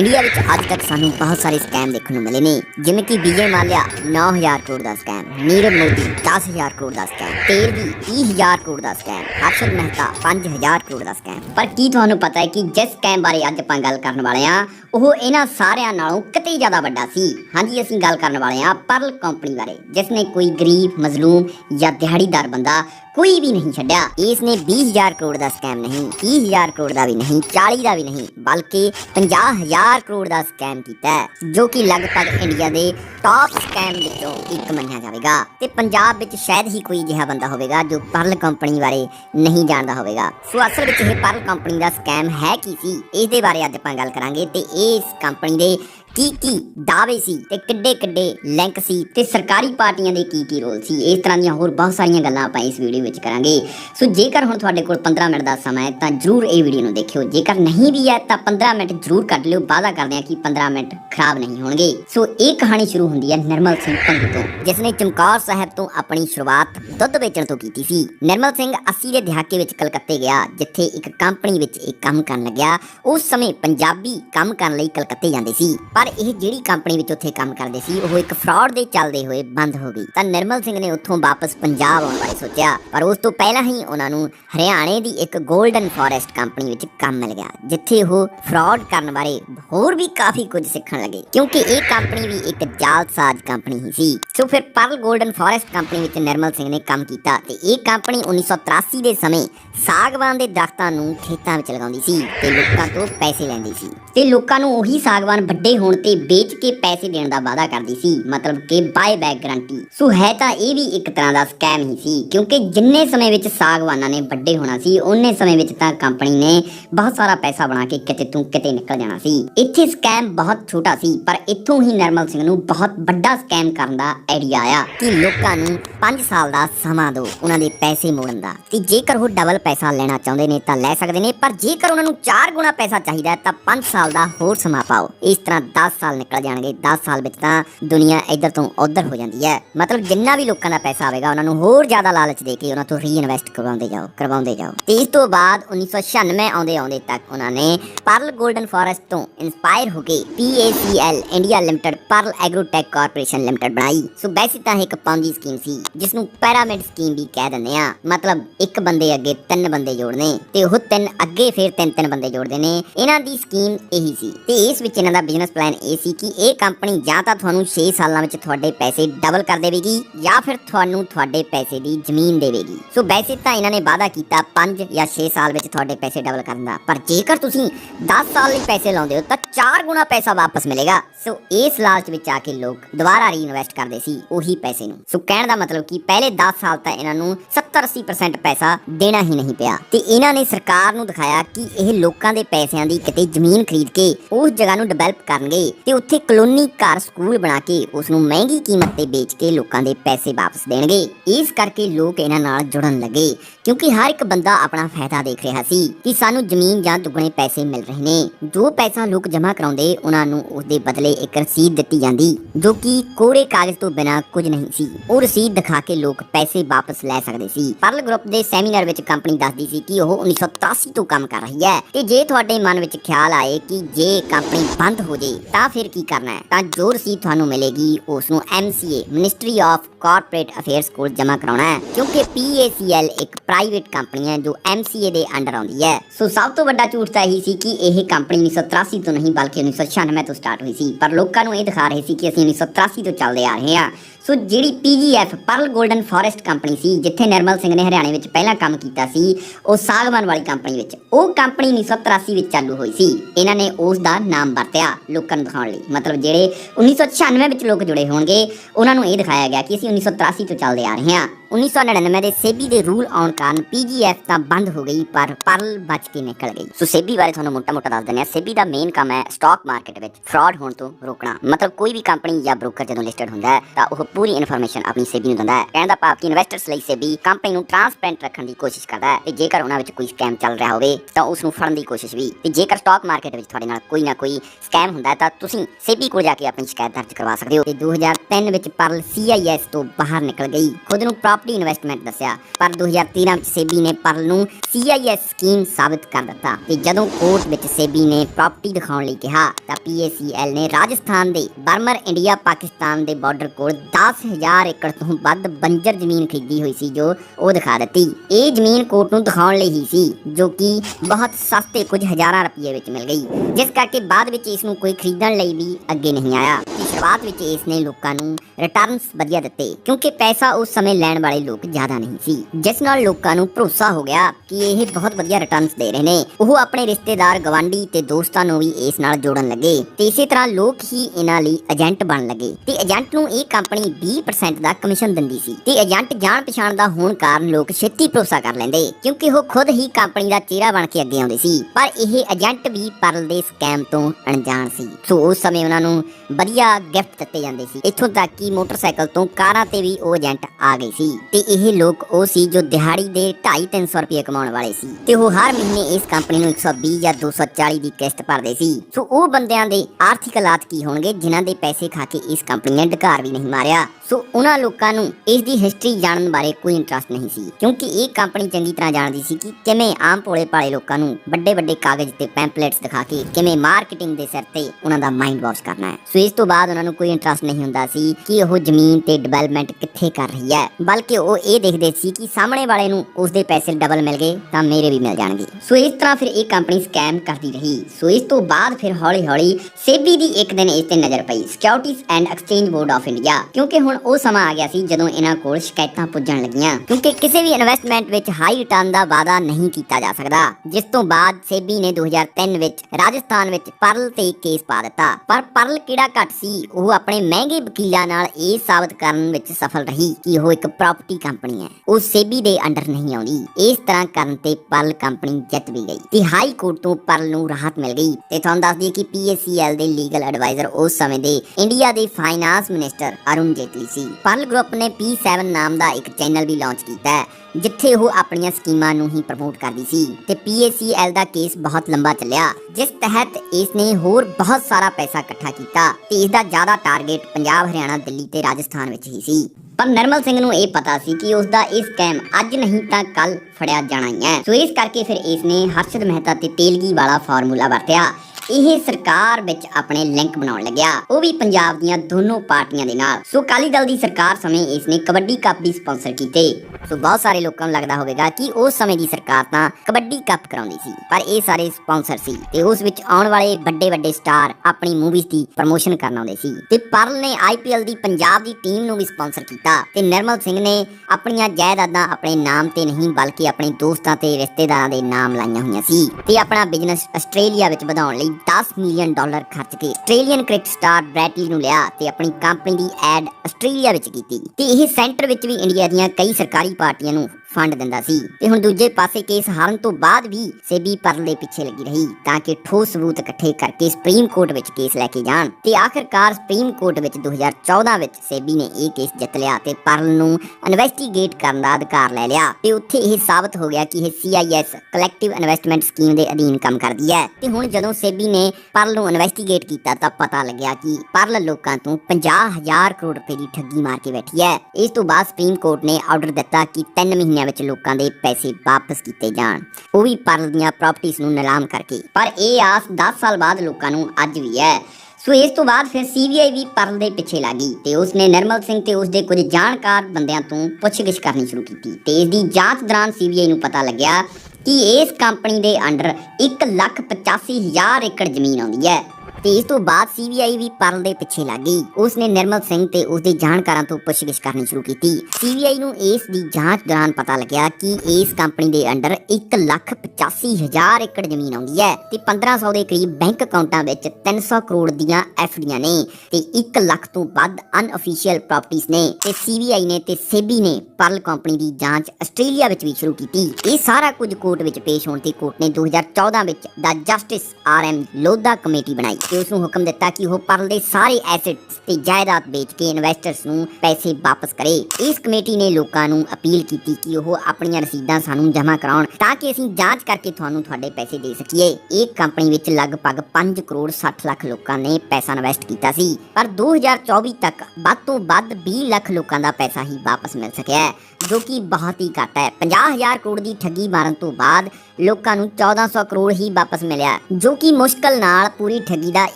India ਵਿੱਚ ਅੱਜ ਤੱਕ ਸਾਨੂੰ ਬਹੁਤ ਸਾਰੇ ਸਕੈਮ ਦੇਖਣ ਨੂੰ ਮਿਲੇ ਨੇ, ਜਿਵੇਂ ਕਿ ਵਿਜੇ ਮਾਲਿਆ 9000 ਕਰੋੜ ਦਾ ਸਕੈਮ ਨੀਰਵ ਮੋਦੀ 10000 ਕਰੋੜ ਦਾ ਸਕੈਮ ਤੇਲਵੀ 30000 ਕਰੋੜ ਦਾ ਸਕੈਮ ਹਰਸ਼ਦ ਮਹਿਤਾ 5000 ਕਰੋੜ ਦਾ ਸਕੈਮ ਪਰ ਕੀ ਤੁਹਾਨੂੰ ਪਤਾ ਹੈ ਕਿ ਜਿਸ ਸਕੈਮ ਬਾਰੇ ਅੱਜ ਆਪਾਂ ਗੱਲ ਕਰਨ ਵਾਲੇ ਆ ਉਹ ਇਹਨਾਂ ਸਾਰਿਆਂ ਨਾਲੋਂ ਕਿਤੇ ਜ਼ਿਆਦਾ ਵੱਡਾ ਸੀ। ਹਾਂਜੀ, ਅਸੀਂ ਗੱਲ ਕਰਨ ਵਾਲੇ ਆ ਪਰਲ ਕੰਪਨੀ ਬਾਰੇ, ਜਿਸ ਨੇ ਕੋਈ ਗਰੀਬ, ਮਜ਼ਲੂਮ ਜਾਂ ਦਿਹਾੜੀਦਾਰ ਬੰਦਾ ਕੋਈ ਵੀ ਨਹੀਂ ਛੱਡਿਆ। ਇਸ ਨੇ 20000 ਕਰੋੜ ਦਾ ਸਕੈਮ ਨਹੀਂ 30000 ਕਰੋੜ ਦਾ ਵੀ ਨਹੀਂ 40 ਦਾ ਵੀ ਨਹੀਂ, ਬਲਕਿ 50000 ਕਰੋੜ ਦਾ ਸਕੈਮ ਕੀਤਾ ਜੋ ਕਿ ਲਗਭਗ ਇੰਡੀਆ ਦੇ ਟਾਪ ਸਕੈਮ ਵਿੱਚੋਂ ਇੱਕ ਮੰਨਿਆ ਜਾਵੇਗਾ। ਤੇ ਪੰਜਾਬ ਵਿੱਚ ਸ਼ਾਇਦ ਹੀ ਕੋਈ ਅਜਿਹਾ ਬੰਦਾ ਹੋਵੇਗਾ ਜੋ ਪਰਲ ਕੰਪਨੀ ਬਾਰੇ ਨਹੀਂ ਜਾਣਦਾ ਹੋਵੇਗਾ। ਸੋ ਅਸਲ ਵਿੱਚ ਇਹ ਪਰਲ ਕੰਪਨੀ ਦਾ ਸਕੈਮ ਹੈ ਕੀ ਸੀ? ਇਸ ਦੇ ਬਾਰੇ ਅੱਜ ਆਪਾਂ ਗੱਲ ਕਰਾਂਗੇ ਤੇ ਇਸ ਕੰਪਨੀ ਦੇ ਕੀ ਕੀ ਦਾਅਵੇ ਸੀ ਤੇ ਕਿੱਡੇ ਕਿੱਡੇ ਲਿੰਕ ਸੀ ਤੇ ਸਰਕਾਰੀ ਪਾਰਟੀਆਂ ਦੇ ਕੀ ਕੀ ਰੋਲ ਸੀ? ਇਸ ਤਰ੍ਹਾਂ ਦੀਆਂ ਹੋਰ ਬਹੁਤ ਸਾਰੀਆਂ ਗੱਲਾਂ ਆਪਾਂ ਇਸ ਵੀਡੀਓ ਵਿੱਚ ਕਰਾਂਗੇ। ਸੋ ਜੇਕਰ ਹੁਣ ਤੁਹਾਡੇ ਕੋਲ 15 ਮਿੰਟ ਦਾ ਸਮਾਂ ਹੈ, ਤਾਂ ਜਰੂਰ ਇਹ ਵੀਡੀਓ ਨੂੰ ਦੇਖਿਓ। ਜੇਕਰ ਨਹੀਂ ਵੀ ਹੈ, ਤਾਂ 15 ਮਿੰਟ ਜਰੂਰ ਕੱਢ ਲਿਓ। ਵਾਅਦਾ ਕਰਦੇ ਹਾਂ ਕਿ 15 ਮਿੰਟ ਖਰਾਬ ਨਹੀਂ ਹੋਣਗੇ। ਸੋ ਇਹ ਕਹਾਣੀ ਸ਼ੁਰੂ ਹੁੰਦੀ ਹੈ ਨਿਰਮਲ ਸਿੰਘ ਪੰਗੂ ਤੋਂ ਜਿਸ ਨੇ ਚਮਕੌਰ ਸਾਹਿਬ ਤੋਂ ਆਪਣੀ ਸ਼ੁਰੂਆਤ ਦੁੱਧ ਵੇਚਣ ਤੋਂ ਕੀਤੀ ਸੀ। ਨਿਰਮਲ ਸਿੰਘ 80 ਦੇ ਦਹਾਕੇ ਵਿੱਚ ਕਲਕੱਤੇ ਗਿਆ, ਜਿੱਥੇ ਇੱਕ ਕੰਪਨੀ ਵਿੱਚ ਇੱਕ ਕੰਮ ਕਰਨ ਲੱਗਿਆ। ਉਸ ਸਮੇਂ ਪੰਜਾਬੀ ਕੰਮ ਕਰਨ ਲਈ ਕਲਕੱਤੇ ਜਾਂਦੇ ਸੀ। ਪਰ ਇਹ ਜਿਹੜੀ ਕੰਪਨੀ ਵਿੱਚ ਉੱਥੇ ਕੰਮ ਕਰਦੇ ਸੀ, ਉਹ ਇੱਕ ਫਰਾਡ ਦੇ ਚੱਲਦੇ ਹੋਏ ਬੰਦ ਹੋ ਗਈ। ਤਾਂ ਨਿਰਮਲ ਸਿੰਘ ਨੇ ਉੱਥੋਂ ਵਾਪਸ ਪੰਜਾਬ ਆਉਣ ਬਾਰੇ ਸੋਚਿਆ, ਪਰ ਉਸ ਤੋਂ ਪਹਿਲਾਂ ਹੀ ਉਹਨਾਂ ਨੂੰ ਹਰਿਆਣੇ ਦੀ ਇੱਕ 골ਡਨ ਫੋਰੈਸਟ ਕੰਪਨੀ ਵਿੱਚ ਕੰਮ ਮਿਲ ਗਿਆ, ਜਿੱਥੇ ਉਹ ਫਰਾਡ ਕਰਨ ਬਾਰੇ ਹੋਰ ਵੀ ਕਾਫੀ ਕੁਝ ਸਿੱਖਣ ਲੱਗੇ। ਕਿਉਂਕਿ ਇਹ ਕੰਪਨੀ ਵੀ ਇੱਕ ਜਾਲਸਾਜ਼ ਕੰਪਨੀ ਹੀ ਸੀ। ਸੋ ਫਿਰ ਪਰਲ 골ਡਨ ਫੋਰੈਸਟ ਕੰਪਨੀ ਵਿੱਚ ਨਿਰਮਲ ਸਿੰਘ ਨੇ ਕੰਮ ਕੀਤਾ ਤੇ ਇਹ ਕੰਪਨੀ 1983 ਦੇ ਸਮੇਂ ਸਾਗਵਾਨ ਦੇ ਦਰਖਤਾਂ ਨੂੰ ਖੇਤਾਂ ਵਿੱਚ ਲਗਾਉਂਦੀ ਸੀ ਤੇ ਲੋਕਾਂ ਤੋਂ ਪੈਸੇ ਲੈਂਦੀ ਸੀ। ਤੇ ਲੋਕਾਂ ਨੂੰ ਉਹੀ ਸਾਗਵਾਨ ਵੱਡੇ ਹੋਣ ਤੇ ਵੇਚ ਕੇ ਪੈਸੇ ਦੇਣ ਦਾ ਵਾਅਦਾ ਕਰਦੀ ਸੀ, ਮਤਲਬ ਕਿ ਬਾਏ ਬੈਕ ਗਾਰੰਟੀ ਸੋ ਹੈ ਤਾਂ ਇਹ ਵੀ ਇੱਕ ਤਰ੍ਹਾਂ ਦਾ ਸਕੈਮ ਹੀ ਸੀ, ਕਿਉਂਕਿ ਜਿੰਨੇ ਸਮੇਂ ਵਿੱਚ ਸਾਗਵਾਨਾਂ ਨੇ ਵੱਡੇ ਹੋਣਾ ਸੀ, ਉਹਨੇ ਸਮੇਂ ਵਿੱਚ ਤਾਂ ਕੰਪਨੀ ਨੇ ਬਹੁਤ ਸਾਰਾ ਪੈਸਾ ਬਣਾ ਕੇ ਕਿਤੇ ਤੋਂ ਕਿਤੇ ਨਿਕਲ ਜਾਣਾ ਸੀ। ਇੱਥੇ ਸਕੈਮ ਬਹੁਤ ਛੋਟਾ ਸੀ, ਪਰ ਇੱਥੋਂ ਹੀ ਨਿਰਮਲ ਸਿੰਘ ਨੂੰ ਬਹੁਤ ਵੱਡਾ ਸਕੈਮ ਕਰਨ ਦਾ ਆਈਡੀਆ ਆਇਆ ਕਿ ਲੋਕਾਂ ਨੂੰ 5 ਸਾਲ ਦਾ ਸਮਾਂ ਦਿਓ ਉਹਨਾਂ ਦੇ ਪੈਸੇ ਮੋੜਨ ਦਾ। ਤੇ ਜੇਕਰ ਉਹ ਡਬਲ ਪੈਸਾ ਲੈਣਾ ਚਾਹੁੰਦੇ ਨੇ ਤਾਂ ਲੈ ਸਕਦੇ ਨੇ, ਪਰ ਜੇਕਰ ਉਹਨਾਂ ਨੂੰ 4 ਗੁਣਾ ਪੈਸਾ ਚਾਹੀਦਾ ਤਾਂ 5 ਸਾਲ ਦਾ ਹੋਰ ਸਮਾਂ ਪਾਓ। ਇਸ ਤਰ੍ਹਾਂ 10 ਸਾਲ ਨਿਕਲ ਜਾਣਗੇ 10 ਸਾਲ ਵਿੱਚ ਤਾਂ ਦੁਨੀਆ ਇੱਧਰ ਤੋਂ ਉੱਧਰ ਹੋ ਜਾਂਦੀ ਹੈ। ਮਤਲਬ ਜਿੰਨਾ ਵੀ ਲੋਕਾਂ ਦਾ ਪੈਸਾ ਆਵੇਗਾ, ਉਹਨਾਂ ਨੂੰ ਹੋਰ ਜ਼ਿਆਦਾ ਲਾਲਚ ਦੇ ਕੇ ਉਹਨਾਂ ਤੋਂ ਰੀਇਨਵੈਸਟ ਕਰਵਾਉਂਦੇ ਜਾਓ ਕਰਵਾਉਂਦੇ ਜਾਓ। ਤੇ ਇਸ ਤੋਂ ਬਾਅਦ 1996 ਆਉਂਦੇ ਆਉਂਦੇ ਤੱਕ ਉਹਨਾਂ ਨੇ ਪਰਲ 골ਡਨ ਫੋਰੈਸਟ ਤੋਂ ਇਨਸਪਾਇਰ ਹੋ ਕੇ PACL India limited Pearl Agrotech corporation limited ਬਣਾਈ। ਸੋ ਵੈਸੇ ਤਾਂ ਇਹ ਇੱਕ ਪੌਂਜੀ ਸਕੀਮ ਸੀ ਜਿਸ ਨੂੰ ਪੈਰਾਮਿਡ ਸਕੀਮ ਵੀ ਕਹਿ ਦਿੰਦੇ ਆ ਮਤਲਬ ਇੱਕ ਬੰਦੇ ਅੱਗੇ ਤਿੰਨ ਬੰਦੇ ਜੋੜਨੇ, ਤੇ ਉਹ ਤਿੰਨ ਅੱਗੇ ਫਿਰ ਤਿੰਨ ਤਿੰਨ ਬੰਦੇ ਜੋੜਦੇ ਨੇ। ਇਹਨਾਂ ਦੀ ਸਕੀਮ ਇਹੀ ਸੀ। ਤੇ ਇਸ ਵਿੱਚ ਇਹਨਾਂ ਦਾ ਬਿਜ਼ਨਸ ਪਲਾਨ ਇਹ ਸੀ ਕਿ ਇਹ ਕੰਪਨੀ ਜਾਂ ਤਾਂ ਤੁਹਾਨੂੰ 6 ਸਾਲਾਂ ਵਿੱਚ ਤੁਹਾਡੇ ਪੈਸੇ ਡਬਲ ਕਰ ਦੇਵੇਗੀ ਜਾਂ ਫਿਰ ਤੁਹਾਨੂੰ ਤੁਹਾਡੇ ਪੈਸੇ ਦੀ ਜ਼ਮੀਨ ਦੇਵੇਗੀ। ਸੋ ਵੈਸੇ ਤਾਂ ਇਹਨਾਂ ਨੇ ਵਾਅਦਾ ਕੀਤਾ 5 ਜਾਂ 6 ਸਾਲ ਵਿੱਚ ਤੁਹਾਡੇ ਪੈਸੇ ਡਬਲ ਕਰਨ ਦਾ। ਪਰ ਜੇਕਰ ਤੁਸੀਂ 10 ਸਾਲ ਲਈ ਪੈਸੇ ਲਾਉਂਦੇ ਹੋ ਤਾਂ 4 ਗੁਣਾ ਪੈਸਾ ਵਾਪਸ ਮਿਲੇਗਾ। ਸੋ ਇਸ ਲਾਲਚ ਵਿੱਚ ਆ ਕੇ ਲੋਕ ਦੁਬਾਰਾ ਰੀਇਨਵੈਸਟ ਕਰਦੇ ਸੀ ਉਹੀ ਪੈਸੇ ਨੂੰ। ਸੋ ਕਹਿਣ ਦਾ ਮਤਲਬ ਕਿ ਪਹਿਲੇ 10 ਸਾਲ ਤਾਂ ਇਹਨਾਂ ਨੂੰ 70-80% ਪੈਸਾ ਦੇਣਾ ਹੀ ਨਹੀਂ ਪਿਆ। ਤੇ ਇਹਨਾਂ ਨੇ ਸਰਕਾਰ ਨੂੰ ਦਿਖਾਇਆ ਕਿ ਇਹ ਲੋਕਾਂ ਦੇ ਪੈਸਿਆਂ ਦੀ ਕਿਤੇ ਜ਼ਮੀਨ ਖਰੀਦ ਕੇ ਉਸ ਜਗ੍ਹਾ ਨੂੰ ਡਿਵੈਲਪ ਕਰਨਗੇ ਤੇ ਉੱਥੇ ਕਲੋਨੀ ਘਰ ਸਕੂਲ ਬਣਾ ਕੇ ਉਸ ਨੂੰ ਮਹਿੰਗੀ ਕੀਮਤ ਤੇ ਵੇਚ ਕੇ ਲੋਕਾਂ ਦੇ ਪੈਸੇ ਵਾਪਸ ਦੇਣਗੇ। ਇਸ ਕਰਕੇ ਲੋਕ ਇਹਨਾਂ ਨਾਲ ਜੁੜਨ ਲੱਗੇ, ਕਿਉਂਕਿ ਹਰ ਇੱਕ ਬੰਦਾ ਆਪਣਾ ਫਾਇਦਾ ਦੇਖ ਰਿਹਾ ਸੀ ਕਿ ਸਾਨੂੰ ਜ਼ਮੀਨ ਜਾਂ ਦੁੱਗਣੇ ਪੈਸੇ ਮਿਲ ਰਹੇ ਨੇ। ਜੋ ਪੈਸਾ ਲੋਕ ਜਮ੍ਹਾਂ ਕਰਾਉਂਦੇ, ਉਹਨਾਂ ਨੂੰ ਉਸ ਦੇ ਬਦਲੇ ਇੱਕ ਰਸੀਦ ਦਿੱਤੀ ਜਾਂਦੀ, ਜੋ ਕਿ ਕੋਰੇ ਕਾਗਜ਼ ਤੋਂ ਬਿਨਾਂ ਕੁਝ ਨਹੀਂ ਸੀ। ਉਹ ਰਸੀਦ ਦਿਖਾ ਕੇ ਲੋਕ ਪੈਸੇ ਵਾਪਸ ਲੈ ਸਕਦੇ ਸੀ। ਪਰਲ ਗਰੁੱਪ ਦੇ ਸੈਮੀਨਾਰ ਵਿੱਚ ਕੰਪਨੀ ਦੱਸਦੀ ਸੀ ਕਿ ਉਹ 1983 ਤੋਂ ਕੰਮ ਕਰ ਰਹੀ ਹੈ ਤੇ ਜੇ ਤੁਹਾਡੇ ਮਨ ਵਿੱਚ ਖਿਆਲ ਆਏ ਕਿ ਜੇ ਕੰਪਨੀ ਬੰਦ ਹੋ ਜੇ ਤਾਂ ਫਿਰ ਕੀ ਕਰਨਾ ਹੈ? ਤਾਂ ਜੋ ਰਸੀਦ ਤੁਹਾਨੂੰ ਮਿਲੇਗੀ ਉਸ ਨੂੰ MCA ministry of corporate affairs ਕੋਲ ਜਮ੍ਹਾਂ ਕਰਾਉਣਾ ਹੈ। ਕਿਉਂਕਿ PACL ਇੱਕ ਪ੍ਰਾਈਵੇਟ ਕੰਪਨੀ ਹੈ ਜੋ MCA ਦੇ ਅੰਡਰ ਆਉਂਦੀ ਹੈ। ਸੋ ਸਭ ਤੋਂ ਵੱਡਾ ਝੂਠ ਤਾਂ ਇਹੀ ਸੀ ਕਿ ਇਹ ਕੰਪਨੀ 1983 ਤੋਂ ਨਹੀਂ, ਬਲਕਿ 1996 ਤੋਂ ਸਟਾਰਟ ਹੋਈ ਸੀ। ਪਰ ਲੋਕਾਂ ਨੂੰ ਇਹ ਦਿਖਾ ਰਹੇ ਸੀ ਕਿ ਅਸੀਂ 1983 ਤੋਂ ਚੱਲਦੇ ਆ ਰਹੇ ਹਾਂ। ਸੋ ਜਿਹੜੀ PGF Pearl golden forest company ਸੀ, ਜਿੱਥੇ ਨਿਰਮਲ ਸਿੰਘ ਨੇ ਹਰਿਆਣੇ ਵਿੱਚ ਪਹਿਲਾਂ ਕੰਮ ਕੀਤਾ ਸੀ, ਉਹ ਸਾਗਵਾਨ ਵਾਲੀ ਕੰਪਨੀ ਵਿੱਚ। ਉਹ ਕੰਪਨੀ 1983 ਵਿੱਚ ਚਾਲੂ ਹੋਈ ਸੀ। ਇਹਨਾਂ ਨੇ ਉਸ ਦਾ ਨਾਮ ਵਰਤਿਆ ਲੋਕਾਂ ਨੂੰ ਦਿਖਾਉਣ ਲਈ। ਮਤਲਬ ਜਿਹੜੇ 1996 ਵਿੱਚ ਲੋਕ ਜੁੜੇ ਹੋਣਗੇ, ਉਹਨਾਂ ਨੂੰ ਇਹ ਦਿਖਾਇਆ ਗਿਆ ਕਿ ਅਸੀਂ 1983 ਤੋਂ ਚੱਲਦੇ ਆ ਰਹੇ ਹਾਂ। 1999 ਦੇ ਸੇਬੀ ਦੇ ਰੂਲ ਆਉਣ ਕਾਰਨ ਪੀਜੀਐਫ ਤਾਂ ਬੰਦ ਹੋ ਗਈ, ਪਰ ਪਰਲ ਬਚ ਕੇ ਨਿਕਲ ਗਈ। ਸੋ ਸੇਬੀ ਬਾਰੇ ਤੁਹਾਨੂੰ ਮੋਟਾ-ਮੋਟਾ ਦੱਸ ਦਿੰਦੇ ਆ ਸੇਬੀ ਦਾ ਮੇਨ ਕੰਮ ਹੈ ਸਟਾਕ ਮਾਰਕੀਟ ਵਿੱਚ ਫਰਾਡ ਹੋਣ ਤੋਂ ਰੋਕਣਾ। ਮਤਲਬ ਕੋਈ ਵੀ ਕੰਪਨੀ ਜਾਂ ਬ੍ਰੋਕਰ ਜਦੋਂ ਲਿਸਟਡ ਹੁੰਦਾ ਹੈ, ਤਾਂ ਉਹ ਪੂਰੀ ਇਨਫੋਰਮੇਸ਼ਨ ਆਪਣੀ ਸੇਬੀ ਨੂੰ ਦਿੰਦਾ ਹੈ। ਕਹਿਣ ਦਾ ਭਾਵ ਕਿ ਇਨਵੈਸਟਰਸ ਲਈ ਸੇਬੀ ਕੰਪਨੀ ਨੂੰ ਟ੍ਰਾਂਸਪੇਰੈਂਟ ਰੱਖਣ ਦੀ ਕੋਸ਼ਿਸ਼ ਕਰਦਾ ਹੈ। ਤੇ ਜੇਕਰ ਉਹਨਾਂ ਵਿੱਚ ਕੋਈ ਸਕੈਮ ਚੱਲ ਰਿਹਾ ਹੋਵੇ, ਤਾਂ ਉਸ ਨੂੰ ਫੜਨ ਦੀ ਕੋਸ਼ਿਸ਼ ਵੀ। ਤੇ ਜੇਕਰ ਸਟਾਕ ਮਾਰਕੀਟ ਵਿੱਚ ਤੁਹਾਡੇ ਨਾਲ ਕੋਈ ਨਾ ਕੋਈ ਸਕੈਮ ਹੁੰਦਾ ਤਾਂ ਤੁਸੀਂ ਸੇਬੀ ਕੋਲ ਜਾ ਕੇ ਆਪਣੀ ਸ਼ਿਕਾਇਤ ਦਰਜ ਕਰਵਾ ਸਕਦੇ ਹੋ। ਤੇ 2003 ਵਿੱਚ ਪਰਲ CIS ਤੋਂ ਬਾਹਰ ਨਿਕਲ ਗਈ। ਖੁਦ ਨੂੰ ਪ੍ਰੋਪਰ ਪ੍ਰਾਪਰਟੀ ਇਨਵੈਸਟਮੈਂਟ ਦੱਸਿਆ। ਪਰ 2013 ਵਿੱਚ ਸੇਬੀ ਨੇ ਪਰਲ ਨੂੰ CIS ਸਕੀਮ ਸਾਬਤ ਕਰ ਦਿੱਤਾ ਤੇ ਜਦੋਂ ਕੋਰਟ ਵਿੱਚ ਸੇਬੀ ਨੇ ਪ੍ਰਾਪਰਟੀ ਦਿਖਾਉਣ ਲਈ ਕਿਹਾ, ਤਾਂ PACL ਨੇ ਰਾਜਸਥਾਨ ਦੇ ਬਰਮਰ ਇੰਡੀਆ ਪਾਕਿਸਤਾਨ ਦੇ ਬਾਰਡਰ ਕੋਲ 10000 ਏਕੜ ਤੋਂ ਵੱਧ ਬੰਜਰ ਜ਼ਮੀਨ ਖਰੀਦੀ ਹੋਈ ਸੀ ਜੋ ਉਹ ਦਿਖਾ ਦਿੱਤੀ। ਇਹ ਜ਼ਮੀਨ ਕੋਰਟ ਨੂੰ ਦਿਖਾਉਣ ਲਈ ਹੀ ਸੀ, ਜੋ ਕਿ ਬਹੁਤ ਸਸਤੇ ਕੁਝ ਹਜ਼ਾਰਾਂ ਰੁਪਏ ਵਿੱਚ ਮਿਲ ਗਈ। ਜਿਸ ਕਰਕੇ ਬਾਅਦ ਵਿੱਚ ਇਸ ਨੂੰ ਕੋਈ ਖਰੀਦਣ ਲਈ ਵੀ ਅੱਗੇ ਨਹੀਂ ਆਇਆ। ਸ਼ੁਰੂਆਤ ਵਿੱਚ ਇਸ ਨੇ ਲੋਕਾਂ ਨੂੰ ਰਿਟਰਨਸ ਵਧੀਆ ਦਿੱਤੇ, ਕਿਉਂਕਿ ਪੈਸਾ ਉਸ ਸਮੇਂ ਲੈਣ ਵਾਲੇ ਲੋਕ ਜ਼ਿਆਦਾ ਨਹੀਂ ਸੀ। ਜਿਸ ਨਾਲ ਲੋਕਾਂ ਨੂੰ ਭਰੋਸਾ ਹੋ ਗਿਆ ਕਿ ਇਹ ਬਹੁਤ ਵਧੀਆ ਰਿਟਰਨਸ ਦੇ ਰਹੇ ਨੇ। ਉਹ ਆਪਣੇ ਰਿਸ਼ਤੇਦਾਰ ਗਵਾਂਢੀ ਤੇ ਦੋਸਤਾਂ ਨੂੰ ਵੀ ਇਸ ਨਾਲ ਜੋੜਨ ਲੱਗੇ ਤੇ ਇਸੇ ਤਰ੍ਹਾਂ ਲੋਕ ਹੀ ਇਹਨਾਂ ਲਈ ਏਜੰਟ ਬਣ ਲੱਗੇ। ਤੇ ਏਜੰਟ ਨੂੰ ਇਹ ਕੰਪਨੀ 20% ਦਾ ਕਮਿਸ਼ਨ ਦਿੰਦੀ ਸੀ। ਤੇ ਏਜੰਟ ਜਾਣ ਪਛਾਣ ਦਾ ਹੋਣ ਕਾਰਨ ਲੋਕ ਛੇਤੀ ਭਰੋਸਾ ਕਰ ਲੈਂਦੇ, ਕਿਉਂਕਿ ਉਹ ਖੁਦ ਹੀ ਕੰਪਨੀ ਦਾ ਚਿਹਰਾ ਬਣ ਕੇ ਅੱਗੇ ਆਉਂਦੇ ਸੀ। ਪਰ ਇਹ ਏਜੰਟ ਵੀ ਪਰਲ ਦੇ ਸਕੈਮ ਤੋਂ ਅਣਜਾਣ ਸੀ। ਸੋ ਉਸ ਸਮੇਂ ਉਹਨਾਂ ਨੂੰ ਵਧੀਆ ਗਿਫਟ ਦਿੱਤੇ ਜਾਂਦੇ ਸੀ। ਇੱਥੋਂ ਤੱਕ ਕਿ ਮੋਟਰਸਾਈਕਲ ਤੋਂ ਕਾਰਾਂ ਤੇ ਵੀ ਉਹ ਏਜੰਟ ਆ ਗਏ ਸੀ। ਤੇ ਇਹ ਲੋਕ ਉਹ ਸੀ ਜੋ ਦਿਹਾੜੀ ਦੇ 2.5-300 ਰੁਪਏ ਕਮਾਉਣ ਵਾਲੇ ਸੀ। ਤੇ ਉਹ ਹਰ ਮਹੀਨੇ ਇਸ ਕੰਪਨੀ ਨੂੰ 120 ਜਾਂ 240 ਦੀ ਕਿਸ਼ਤ ਭਰਦੇ ਸੀ। ਸੋ ਉਹ ਬੰਦਿਆਂ ਦੇ ਆਰਥਿਕ ਹਾਲਾਤ ਕੀ ਹੋਣਗੇ, ਜਿਨ੍ਹਾਂ ਦੇ ਪੈਸੇ ਖਾ ਕੇ ਇਸ ਕੰਪਨੀ ਨੇ ਡਕਾਰ ਵੀ ਨਹੀਂ ਮਾਰਿਆ? ਸੋ ਉਹਨਾਂ ਲੋਕਾਂ ਨੂੰ ਇਸ ਦੀ ਹਿਸਟਰੀ ਜਾਣਨ ਬਾਰੇ ਕੋਈ ਇੰਟਰਸਟ ਨਹੀਂ ਸੀ, ਕਿਉਂਕਿ ਇਹ ਕੰਪਨੀ ਚੰਗੀ ਤਰ੍ਹਾਂ ਜਾਣਦੀ ਸੀ ਕਿ ਕਿਵੇਂ ਆਮ ਭੋਲੇ ਭਾਲੇ ਲੋਕਾਂ ਨੂੰ ਵੱਡੇ ਵੱਡੇ ਕਾਗਜ਼ ਤੇ ਪੈਂਪਲੇਟਸ ਦਿਖਾ ਕੇ ਕਿਵੇਂ ਮਾਰਕੀਟਿੰਗ ਦੇ ਸਿਰ ਤੇ ਉਹਨਾਂ ਦਾ ਮਾਈਂਡ ਵਾਸ਼ ਕਰਨਾ ਹੈ। ਸੋ ਇਸ ਤੋਂ ਬਾਅਦ ਉਹਨਾਂ ਨੂੰ ਕੋਈ ਇੰਟਰਸਟ ਨਹੀਂ ਹੁੰਦਾ ਸੀ ਕਿ ਉਹ ਜ਼ਮੀਨ ਤੇ ਡਿਵੈਲਪਮੈਂਟ ਕਿੱਥੇ ਕਰ ਰਹੀ ਹੈ, ਬਲਕਿ ਉਹ ਇਹ ਦੇਖਦੇ ਸੀ ਕਿ ਸਾਹਮਣੇ ਵਾਲੇ ਨੂੰ ਉਸ ਦੇ ਪੈਸੇ ਡਬਲ ਮਿਲ ਗਏ ਤਾਂ ਮੇਰੇ ਵੀ ਮਿਲ ਜਾਣਗੇ। ਸੋ ਇਸ ਤਰ੍ਹਾਂ ਫਿਰ ਇਹ ਕੰਪਨੀ ਸਕੈਮ ਕਰਦੀ ਰਹੀ। ਸੋ ਇਸ ਤੋਂ ਬਾਅਦ ਫਿਰ ਹੌਲੀ ਹੌਲੀ ਸੇਬੀ ਦੀ ਇੱਕ ਦਿਨ ਇਸ ਤੇ ਨਜ਼ਰ ਪਈ। Securities and exchange board of India ਕਿਉਂਕਿ ਹੁਣ ਉਹ ਸਮਾਂ ਆ ਗਿਆ ਸੀ ਜਦੋਂ ਇਹਨਾਂ ਕੋਲ ਸ਼ਿਕਾਇਤਾਂ ਪੁੱਜਣ ਲੱਗੀਆਂ। ਕਿਉਂਕਿ ਕਿਸੇ ਵੀ ਇਨਵੈਸਟਮੈਂਟ ਵਿੱਚ ਹਾਈ ਰਿਟਰਨ ਦਾ ਵਾਅਦਾ ਨਹੀਂ ਕੀਤਾ ਜਾ ਸਕਦਾ। ਜਿਸ ਤੋਂ ਬਾਅਦ ਸੇਬੀ ਨੇ 2003 ਵਿੱਚ ਰਾਜਸਥਾਨ ਵਿੱਚ ਪਰਲ ਤੇ ਕੇਸ ਪਾ ਦਿੱਤਾ। ਪਰ ਪਰਲ ਕਿਹੜਾ ਘੱਟ ਸੀ? ਉਹ ਆਪਣੇ ਮਹਿੰਗੇ ਵਕੀਲਾਂ ਨਾਲ ਇਹ ਸਾਬਤ ਕਰਨ ਵਿੱਚ ਸਫਲ ਰਹੀ ਕਿ ਉਹ ਇੱਕ ਪ੍ਰਾਪਰਟੀ ਕੰਪਨੀ ਹੈ। ਉਹ ਸੇਬੀ ਦੇ ਅੰਡਰ ਨਹੀਂ ਆਉਂਦੀ। ਇਸ ਤਰ੍ਹਾਂ ਕਰਨ ਤੇ ਪਰਲ ਕੰਪਨੀ ਜਿੱਤ ਵੀ ਗਈ। ਤੇ ਹਾਈ ਕੋਰਟ ਤੋਂ ਪਰਲ ਨੂੰ ਰਾਹਤ ਮਿਲ ਗਈ। ਤੇ ਤੁਹਾਨੂੰ ਦੱਸ ਦਈਏ ਕਿ PACL ਦੇ ਲੀਗਲ ਐਡਵਾਈਜ਼ਰ ਉਸ ਸਮੇਂ ਦੇ ਇੰਡੀਆ ਦੇ ਫਾਈਨਾਂਸ ਮਿਨਿਸਟਰ ਅਰੁਣ ਜੇਟਲੀ ਸੀ। ਪਰਲ ਗਰੁੱਪ ਨੇ P7 ਨਾਮ ਦਾ ਇੱਕ ਚੈਨਲ ਵੀ ਲਾਂਚ ਕੀਤਾ ਹੈ, ਜਿੱਥੇ ਉਹ ਆਪਣੀਆਂ ਸਕੀਮਾਂ ਨੂੰ ਹੀ ਪ੍ਰਮੋਟ ਕਰਦੀ ਸੀ। ਤੇ PACL ਦਾ ਕੇਸ ਬਹੁਤ ਲੰਬਾ ਚੱਲਿਆ, ਜਿਸ ਤਹਿਤ ਇਸ ਨੇ ਹੋਰ ਬਹੁਤ ਸਾਰਾ ਪੈਸਾ ਇਕੱਠਾ ਕੀਤਾ। ਤੇ ਇਸ ਦਾ ਜ਼ਿਆਦਾ ਟਾਰਗੇਟ ਪੰਜਾਬ, ਹਰਿਆਣਾ, ਦਿੱਲੀ ਤੇ ਰਾਜਸਥਾਨ ਵਿੱਚ ਹੀ ਸੀ। ਪਰ ਨਰਮਲ ਸਿੰਘ ਨੂੰ ਇਹ ਪਤਾ ਸੀ ਕਿ ਉਸ ਦਾ ਇਹ ਸਕੈਮ ਅੱਜ ਨਹੀਂ ਤਾਂ ਕੱਲ ਫੜਿਆ ਜਾਣਾ ਹੀ ਹੈ। ਸੋ ਇਸ ਕਰਕੇ ਫਿਰ ਇਸ ਨੇ ਹਰਸ਼ਦ ਮਹਿਤਾ ਤੇ ਤੇਲਗੀ ਵਾਲਾ ਫਾਰਮੂਲਾ ਵਰਤਿਆ। ਇਹ ਸਰਕਾਰ ਵਿੱਚ ਆਪਣੇ ਲਿੰਕ ਬਣਾਉਣ ਲੱਗਿਆ। ਉਹ ਵੀ ਪੰਜਾਬ ਦੀਆਂ ਦੋਨੋਂ ਪਾਰਟੀਆਂ ਦੇ ਨਾਲ। ਸੋ ਕਾਲੀ ਦਲ ਦੀ ਸਰਕਾਰ ਸਮੇਂ ਇਸ ਨੇ ਕਬੱਡੀ ਕੱਪ ਵੀ ਸਪਾਂਸਰ ਕੀਤੇ। ਸੋ ਬਹੁਤ ਸਾਰੇ ਲੋਕਾਂ ਨੂੰ ਲੱਗਦਾ ਹੋਵੇਗਾ ਕਿ ਉਸ ਸਮੇਂ ਦੀ ਸਰਕਾਰ ਤਾਂ ਕਬੱਡੀ ਕੱਪ ਕਰਾਉਂਦੀ ਸੀ। ਪਰ ਇਹ ਸਾਰੇ ਸਪਾਂਸਰ ਸੀ ਤੇ ਉਸ ਵਿੱਚ ਆਉਣ ਵਾਲੇ ਵੱਡੇ ਵੱਡੇ ਸਟਾਰ ਆਪਣੀ ਮੂਵੀਜ਼ ਦੀ ਪ੍ਰਮੋਸ਼ਨ ਕਰਨ ਆਉਂਦੇ ਸੀ। ਤੇ ਪਰਲ ਨੇ ਆਈਪੀਐਲ ਦੀ ਪੰਜਾਬ ਦੀ ਟੀਮ ਨੂੰ ਵੀ ਸਪਾਂਸਰ ਕੀਤਾ ਤੇ ਨਿਰਮਲ ਸਿੰਘ ਨੇ ਆਪਣੀਆਂ ਜਾਇਦਾਦਾਂ ਆਪਣੇ ਨਾਮ ਤੇ ਨਹੀਂ, ਬਲਕਿ ਆਪਣੇ ਦੋਸਤਾਂ ਤੇ ਰਿਸ਼ਤੇਦਾਰਾਂ ਦੇ ਨਾਮ ਲਾਈਆਂ ਹੋਈਆਂ ਸੀ। ਤੇ ਆਪਣਾ ਬਿਜ਼ਨਸ ਆਸਟ੍ਰੇਲੀਆ ਵਿੱਚ ਵਧਾਉਣ ਲਈ 10 ਮਿਲੀਅਨ ਡਾਲਰ ਖਰਚ ਕੇ Australian cricket star Brett Lee ਨੂੰ ਲਿਆ ਤੇ ਆਪਣੀ ਕੰਪਨੀ ਦੀ ਐਡ ਆਸਟ੍ਰੇਲੀਆ ਵਿੱਚ ਕੀਤੀ। ਤੇ ਇਹ ਸੈਂਟਰ ਵਿੱਚ ਵੀ ਇੰਡੀਆ ਦੀਆਂ ਕਈ ਸਰਕਾਰੀ ਪਾਰਟੀਆਂ ਨੂੰ ਫੰਡ ਦਿੰਦਾ ਸੀ ਤੇ ਹੁਣ ਦੂਜੇ ਪਾਸੇ ਕੇਸ ਹਾਰਨ ਤੋਂ ਬਾਅਦ ਵੀ ਸੇਬੀ ਪਰਲ ਦੇ ਪਿੱਛੇ ਲੱਗੀ ਰਹੀ ਤਾਂ ਕਿ ਠੋਸ ਸਬੂਤ ਇਕੱਠੇ ਕਰਕੇ ਸੁਪਰੀਮ ਕੋਰਟ ਵਿੱਚ ਕੇਸ ਲੈ ਕੇ ਜਾਣ ਤੇ ਆਖਰਕਾਰ ਸੁਪਰੀਮ ਕੋਰਟ ਵਿੱਚ 2014 ਵਿੱਚ ਸੇਬੀ ਨੇ ਇਹ ਕੇਸ ਜਿੱਤ ਲਿਆ ਤੇ ਪਰਲ ਨੂੰ ਇਨਵੈਸਟੀਗੇਟ ਕਰਨ ਦਾ ਅਧਿਕਾਰ ਲੈ ਲਿਆ ਤੇ ਉੱਥੇ ਇਹ ਸਾਬਤ ਹੋ ਗਿਆ ਕਿ ਇਹ CIS ਕਲੈਕਟਿਵ ਇਨਵੈਸਟਮੈਂਟ ਸਕੀਮ ਦੇ ਅਧੀਨ ਕੰਮ ਕਰਦੀ ਹੈ ਤੇ ਹੁਣ ਜਦੋਂ ਸੇਬੀ ਨੇ ਪਰਲ ਨੂੰ ਇਨਵੈਸਟੀਗੇਟ ਕੀਤਾ ਤਾਂ ਪਤਾ ਲੱਗਿਆ ਕਿ ਪਰਲ ਲੋਕਾਂ ਤੋਂ 50000 ਕਰੋੜ ਰੁਪਏ ਦੀ ਠੱਗੀ ਮਾਰ ਕੇ ਬੈਠੀ ਹੈ। ਇਸ ਤੋਂ ਬਾਅਦ ਸੁਪਰੀਮ ਕੋਰਟ ਨੇ ਆਰਡਰ ਦਿੱਤਾ ਕਿ 3 ਮਹੀਨਿਆਂ ਵਿੱਚ ਲੋਕਾਂ ਦੇ ਪੈਸੇ ਵਾਪਸ ਕੀਤੇ ਜਾਣ। ਉਹ ਵੀ ਪਰਲ ਦੀਆਂ ਪ੍ਰਾਪਰਟੀਆਂ ਨੂੰ ਨਿਲਾਮ ਕਰਕੇ। ਪਰ ਇਹ ਆਸ 10 ਸਾਲ ਬਾਅਦ ਲੋਕਾਂ ਨੂੰ ਅੱਜ ਵੀ ਹੈ। ਸੋ ਇਸ ਤੋਂ ਬਾਅਦ ਫਿਰ ਸੀਬੀਆਈ ਵੀ ਪਰਲ ਦੇ ਪਿੱਛੇ ਲੱਗੀ ਤੇ ਉਸਨੇ ਨਿਰਮਲ ਸਿੰਘ ਤੇ ਉਸਦੇ ਕੁਝ ਜਾਣਕਾਰ ਬੰਦਿਆਂ ਤੋਂ ਪੁੱਛਗਿੱਛ ਕਰਨੀ ਸ਼ੁਰੂ ਕੀਤੀ। ਤੇ ਇਸ ਦੀ ਜਾਂਚ ਦੌਰਾਨ ਸੀਬੀਆਈ ਨੂੰ ਪਤਾ ਲੱਗਿਆ ਕਿ ਇਸ ਕੰਪਨੀ ਦੇ ਅੰਡਰ 185000 ਏਕੜ ਜ਼ਮੀਨ ਆਉਂਦੀ ਹੈ। ਤੇ ਇਸ ਤੋਂ ਬਾਅਦ ਸੀਬੀਆਈ ਵੀ ਪਰਲ ਦੇ ਪਿੱਛੇ ਲੱਗ ਗਈ। ਉਸਨੇ ਨਿਰਮਲ ਸਿੰਘ ਤੇ ਉਸਦੇ ਜਾਣਕਾਰਾਂ ਤੋਂ ਪੁੱਛਗਿੱਛ ਕਰਨੀ ਸ਼ੁਰੂ ਕੀਤੀ। ਸੀਬੀਆਈ ਨੂੰ ਇਸ ਦੀ ਜਾਂਚ ਦੌਰਾਨ ਪਤਾ ਲੱਗਿਆ ਕਿ ਇਸ ਕੰਪਨੀ ਦੇ ਅੰਡਰ 185000 ਏਕੜ ਜ਼ਮੀਨ ਆਉਂਦੀ ਹੈ ਤੇ 1500 ਦੇ ਕਰੀਬ ਬੈਂਕ ਅਕਾਊਂਟਾਂ ਵਿੱਚ 300 ਕਰੋੜ ਦੀਆਂ ਐਫਡੀਆਂ ਨੇ ਤੇ 1 ਲੱਖ ਤੋਂ ਵੱਧ ਅਨਅਫੀਸ਼ੀਅਲ ਪ੍ਰਾਪਰਟੀਆਂ ਨੇ ਤੇ ਸੀਬੀਆਈ ਨੇ ਤੇ ਸੇਬੀ ਨੇ ਪਰਲ ਕੰਪਨੀ ਦੀ ਜਾਂਚ ਆਸਟ੍ਰੇਲੀਆ ਵਿੱਚ ਵੀ ਸ਼ੁਰੂ ਕੀਤੀ। ਇਹ ਸਾਰਾ ਕੁਝ ਕੋਰਟ ਵਿੱਚ ਪੇਸ਼ ਹੋਣ ਤੇ ਕੋਰਟ ਨੇ 2014 ਵਿੱਚ ਦਾ justice R M Lodha committee ਬਣਾਈ। ਤੇ ਉਸ ਨੂੰ ਹੁਕਮ ਦਿੱਤਾ ਕਿ ਉਹ ਪਰਲ ਸਾਰੇ ਐਸੈਟਸ ਤੇ ਜਾਇਦਾਦ ਵੇਚ ਕੇ ਇਨਵੈਸਟਰਸ ਨੂੰ ਪੈਸੇ ਵਾਪਸ ਕਰੇ। ਇਸ ਕਮੇਟੀ ਨੇ ਲੋਕਾਂ ਨੂੰ ਅਪੀਲ ਕੀਤੀ ਕਿ ਉਹ ਆਪਣੀਆਂ ਰਸੀਦਾਂ ਸਾਨੂੰ ਜਮ੍ਹਾਂ ਕਰਾਉਣ ਤਾਂ ਕਿ ਅਸੀਂ ਜਾਂਚ ਕਰਕੇ ਤੁਹਾਨੂੰ ਤੁਹਾਡੇ ਪੈਸੇ ਦੇ ਸਕੀਏ। ਇਹ ਕੰਪਨੀ ਵਿੱਚ ਲਗਭਗ 5 ਕਰੋੜ 60 ਲੱਖ ਲੋਕਾਂ ਨੇ ਪੈਸਾ ਇਨਵੈਸਟ ਕੀਤਾ ਸੀ, ਪਰ 2024 ਤੱਕ ਵੱਧ ਤੋਂ ਵੱਧ 20 ਲੱਖ ਲੋਕਾਂ ਦਾ ਪੈਸਾ ਹੀ ਵਾਪਸ ਮਿਲ ਸਕਿਆ ਜੋ ਕਿ ਬਹੁਤ ਹੀ ਘੱਟ ਹੈ। 50000 ਕਰੋੜ ਦੀ ਠੱਗੀ ਮਾਰਨ ਤੋਂ ਬਾਅਦ ਲੋਕਾਂ ਨੂੰ 1400 ਕਰੋੜ ਹੀ ਵਾਪਸ ਮਿਲਿਆ, ਜੋ ਕਿ ਮੁਸ਼ਕਲ ਨਾਲ ਪੂਰੀ ਠੱਗੀ ਦਾ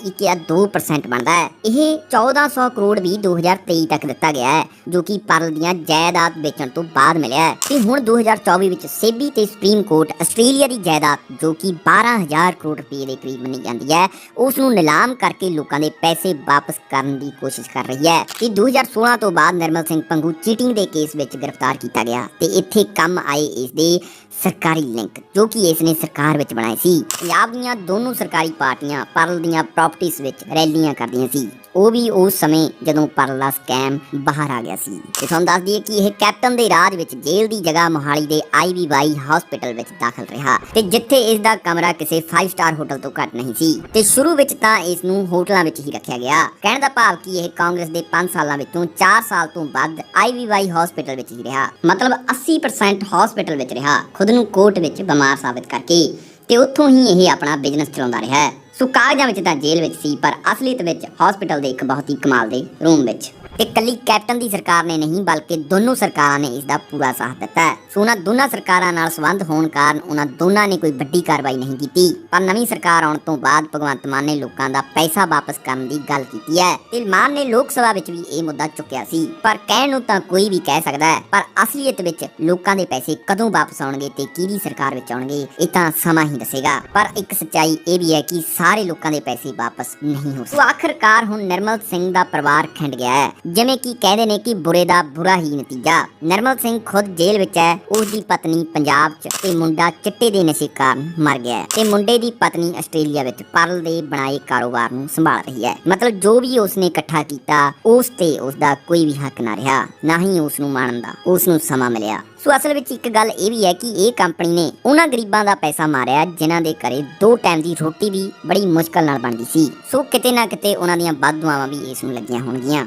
1.2% ਬਣਦਾ ਹੈ। ਇਹ 1400 ਕਰੋੜ ਵੀ 2023 ਤੱਕ ਦਿੱਤਾ ਗਿਆ ਹੈ, ਜੋ ਕਿ ਪਰਲ ਦੀਆਂ ਜਾਇਦਾਦ ਵੇਚਣ ਤੋਂ ਬਾਅਦ ਮਿਲਿਆ ਹੈ। ਤੇ ਹੁਣ 2024 ਵਿੱਚ ਸੇਬੀ ਤੇ ਸੁਪਰੀਮ ਕੋਰਟ ਆਸਟ੍ਰੇਲੀਆ ਦੀ ਜਾਇਦਾਦ, ਜੋ ਕਿ 12000 ਕਰੋੜ ਰੁਪਏ ਦੇ ਕਰੀਬ ਮੰਨੀ ਜਾਂਦੀ ਹੈ, ਉਸ ਨੂੰ ਨਿਲਾਮ ਕਰਕੇ ਲੋਕਾਂ ਦੇ ਪੈਸੇ ਵਾਪਸ ਕਰਨ ਦੀ ਕੋਸ਼ਿਸ਼ ਕਰ ਰਹੀ ਹੈ। ਤੇ 2016 ਤੋਂ ਬਾਅਦ ਨਿਰਮਲ ਸਿੰਘ ਪੰਗੂ ਚੀਟਿੰਗ ਦੇ ਕੇਸ ਵਿੱਚ ਗ੍ਰਿਫਤਾਰ ਕੀਤਾ ਗਿਆ। ਤੇ ਇੱਥੇ ਕੰਮ ਆਏ ਇਸ ਦੇ ਸਰਕਾਰੀ ਲਿੰਕ, ਜੋ ਕਿ ਇਸ ਨੇ ਸਰਕਾਰ ਵਿੱਚ ਬਣਾਏ ਸੀ। ਪੰਜਾਬ ਦੀਆਂ ਦੋਨੋਂ ਸਰਕਾਰੀ ਪਾਰਟੀਆਂ ਪਰਲ ਦੀਆਂ ਪ੍ਰਾਪਰਟੀਆਂ ਵਿੱਚ ਰੈਲੀਆਂ ਕਰਦੀਆਂ ਸੀ। ਉਹ ਵੀ ਉਸ ਸਮੇਂ ਜਦੋਂ ਪਰਲਾ ਸਕੈਮ ਬਾਹਰ ਆ ਗਿਆ ਸੀ। ਤੇ ਤੁਹਾਨੂੰ ਦੱਸ ਦਈਏ ਕਿ ਇਹ ਕੈਪਟਨ ਦੇ ਰਾਜ ਵਿੱਚ ਜੇਲ੍ਹ ਦੀ ਜਗ੍ਹਾ ਮੋਹਾਲੀ ਦੇ ਆਈਵੀਵਾਈ ਹਸਪੀਟਲ ਵਿੱਚ ਦਾਖਲ ਰਿਹਾ ਤੇ ਜਿੱਥੇ ਇਸ ਦਾ ਕਮਰਾ ਕਿਸੇ 5 ਸਟਾਰ ਹੋਟਲ ਤੋਂ ਘੱਟ ਨਹੀਂ ਸੀ। ਤੇ ਸ਼ੁਰੂ ਵਿੱਚ ਤਾਂ ਇਸ ਨੂੰ ਹੋਟਲਾਂ ਵਿੱਚ ਹੀ ਰੱਖਿਆ ਗਿਆ। ਕਹਿਣ ਦਾ ਭਾਵ ਕਿ ਇਹ ਕਾਂਗਰਸ ਦੇ 5 ਸਾਲਾਂ ਵਿੱਚੋਂ 4 ਸਾਲ ਤੋਂ ਵੱਧ ਆਈਵੀਵਾਈ ਹਸਪੀਟਲ ਵਿੱਚ ਹੀ ਰਿਹਾ। ਮਤਲਬ 80% ਹਸਪੀਟਲ ਵਿੱਚ ਰਿਹਾ। ਖੁਦ ਨੂੰ ਕੋਰਟ ਵਿੱਚ ਬਿਮਾਰ ਸਾਬਤ ਕਰਕੇ। ਤੇ ਉੱਥੋਂ ਹੀ ਇਹ ਆਪਣਾ ਬਿਜ਼ਨਸ ਚਲਾਉਂਦਾ ਰਿਹਾ। ਸੋ ਕਾਗਜ਼ਾਂ ਵਿੱਚ ਤਾਂ ਜੇਲ੍ਹ ਵਿੱਚ ਸੀ, ਪਰ ਅਸਲੀਅਤ ਵਿੱਚ ਹਸਪੀਟਲ ਦੇ ਇੱਕ ਬਹੁਤ ਹੀ ਕਮਾਲ ਦੇ ਰੂਮ ਵਿੱਚ। ਤੇ ਕੱਲੀ ਕੈਪਟਨ ਦੀ ਸਰਕਾਰ ਨੇ ਨਹੀਂ, ਬਲਕਿ ਦੋਨੋਂ ਸਰਕਾਰਾਂ ਨੇ ਇਸ ਦਾ ਪੂਰਾ ਸਾਥ ਦਿੱਤਾ ਹੈ। ਸੋ ਉਹਨਾਂ ਦੋਨਾਂ ਸਰਕਾਰਾਂ ਨਾਲ ਸੰਬੰਧ ਹੋਣ ਕਾਰਨ ਉਹਨਾਂ ਦੋਨਾਂ ਨੇ ਕੋਈ ਵੱਡੀ ਕਾਰਵਾਈ ਨਹੀਂ ਕੀਤੀ। ਪਰ ਨਵੀਂ ਸਰਕਾਰ ਆਉਣ ਤੋਂ ਬਾਅਦ ਭਗਵੰਤ ਮਾਨ ਨੇ ਲੋਕਾਂ ਦਾ ਪੈਸਾ ਵਾਪਸ ਕਰਨ ਦੀ ਗੱਲ ਕੀਤੀ ਹੈ। ਤੇ ਮਾਨ ਨੇ ਲੋਕ ਸਭਾ ਵਿੱਚ ਵੀ ਇਹ ਮੁੱਦਾ ਚੁੱਕਿਆ ਸੀ। ਪਰ ਕਹਿਣ ਨੂੰ ਤਾਂ ਕੋਈ ਵੀ ਕਹਿ ਸਕਦਾ ਹੈ, ਪਰ ਅਸਲੀਅਤ ਵਿੱਚ ਲੋਕਾਂ ਦੇ ਪੈਸੇ ਕਦੋਂ ਵਾਪਸ ਆਉਣਗੇ ਤੇ ਕਿਹਦੀ ਸਰਕਾਰ ਵਿੱਚ ਆਉਣਗੇ, ਇਹ ਤਾਂ ਸਮਾਂ ਹੀ ਦੱਸੇਗਾ। ਪਰ ਇੱਕ ਸੱਚਾਈ ਇਹ ਵੀ ਹੈ ਕਿ ਸਾਰੇ ਲੋਕਾਂ ਦੇ ਪੈਸੇ ਵਾਪਸ ਨਹੀਂ ਹੋ ਸਕਦੇ। ਆਖਰਕਾਰ ਹੁਣ ਨਿਰਮਲ ਸਿੰਘ ਦਾ ਪਰਿਵਾਰ ਖਿੰਡ ਗਿਆ ਹੈ। ਜਿਵੇਂ ਕਿ ਕਹਿੰਦੇ ਨੇ ਕਿ ਬੁਰੇ ਦਾ ਬੁਰਾ ਹੀ ਨਤੀਜਾ। ਨਿਰਮਲ ਸਿੰਘ ਖੁਦ ਜੇਲ੍ਹ ਵਿੱਚ ਹੈ। ਉਸ ਦੀ ਪਤਨੀ ਪੰਜਾਬ 'ਚ ਤੇ ਮੁੰਡਾ ਚਿੱਟੇ ਦੇ ਨਸ਼ੇ ਕਾਰਨ ਮਰ ਗਿਆ ਹੈ। ਤੇ ਮੁੰਡੇ ਦੀ ਪਤਨੀ ਆਸਟ੍ਰੇਲੀਆ ਵਿੱਚ ਪਰਲ ਦੇ ਬਣਾਏ ਕਾਰੋਬਾਰ ਨੂੰ ਸੰਭਾਲ ਰਹੀ ਹੈ। ਮਤਲਬ ਜੋ ਵੀ ਉਸਨੇ ਇਕੱਠਾ ਕੀਤਾ, ਉਸ ਤੇ ਉਸ ਦਾ ਕੋਈ ਵੀ ਹੱਕ ਨਾ ਰਿਹਾ, ਨਾ ਹੀ ਉਸ ਨੂੰ ਮਾਣਨ ਦਾ ਉਸ ਨੂੰ ਸਮਾਂ ਮਿਲਿਆ। ਸੋ ਅਸਲ ਵਿੱਚ ਇੱਕ ਗੱਲ ਇਹ ਵੀ ਹੈ ਕਿ ਇਹ ਕੰਪਨੀ ਨੇ ਉਹਨਾਂ ਗਰੀਬਾਂ ਦਾ ਪੈਸਾ ਮਾਰਿਆ, ਜਿਨ੍ਹਾਂ ਦੇ ਘਰੇ ਦੋ ਟਾਈਮ ਦੀ ਰੋਟੀ ਵੀ ਬੜੀ ਮੁਸ਼ਕਲ ਨਾਲ ਬਣਦੀ ਸੀ। ਸੋ ਕਿਤੇ ਨਾ ਕਿਤੇ ਉਹਨਾਂ ਦੀਆਂ ਵਾਧੂਆਂ ਵੀ ਇਸ ਨੂੰ ਲੱਗੀਆਂ ਹੋਣਗੀਆਂ।